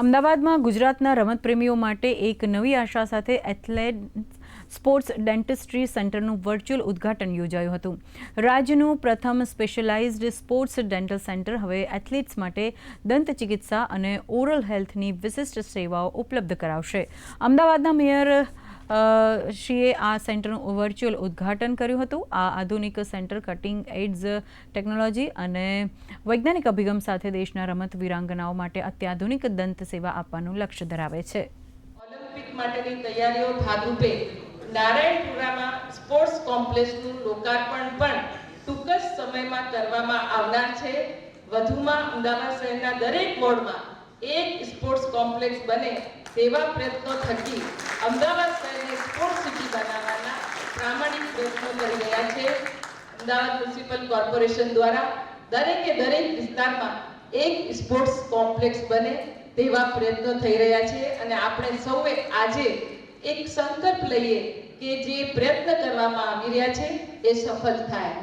અમદાવાદમાં ગુજરાતના રમતપ્રેમીઓ માટે એક નવી આશા સાથે એથ્લેટ સ્પોર્ટ્સ ડેન્ટિસ્ટ્રી સેન્ટરનું વર્ચ્યુઅલ ઉદ્ઘાટન યોજાયું હતું. રાજ્યનું પ્રથમ સ્પેશિયલાઇઝ્ડ સ્પોર્ટ્સ ડેન્ટલ સેન્ટર હવે એથ્લેટ્સ માટે દંત ચિકિત્સા અને ઓરલ હેલ્થની વિશિષ્ટ સેવાઓ ઉપલબ્ધ કરાવશે. અમદાવાદના મેયર શ્રીએ આ સેન્ટરનું વર્ચ્યુઅલ ઉદ્ઘાટન કર્યું હતું. આ આધુનિક સેન્ટર કટિંગ એડ્સ ટેકનોલોજી અને વૈજ્ઞાનિક અભિગમ સાથે દેશના રમત વીરાંગનાઓ માટે અત્યાધુનિક દંત સેવા આપવાનું લક્ષ્ય ધરાવે છે. ઓલિમ્પિક માટેની તૈયારીઓ ભાગરૂપે નારાયણપુરામાં સ્પોર્ટ્સ કોમ્પ્લેક્સનું લોકાર્પણ પણ ટૂંક જ સમયમાં કરવામાં આવનાર છે. વધુમાં અમદાવાદ શહેરના દરેક વોર્ડમાં એક સ્પોર્ટ્સ કોમ્પ્લેક્સ બને તેવા પ્રયત્નો થકી અમદાવાદ શહેરને સ્પોર્ટ્સ સિટી બનાવવાના પ્રામાણિક પ્રયત્નો કરી રહ્યા છે. અમદાવાદ મ્યુનિસિપલ કોર્પોરેશન દ્વારા દરેકે દરેક વિસ્તારમાં એક સ્પોર્ટ્સ કોમ્પ્લેક્સ બને તેવા પ્રયત્નો થઈ રહ્યા છે અને આપણે સૌએ આજે એક સંકલ્પ લઈએ કે જે પ્રયત્ન કરવામાં આવી રહ્યા છે એ સફળ થાય.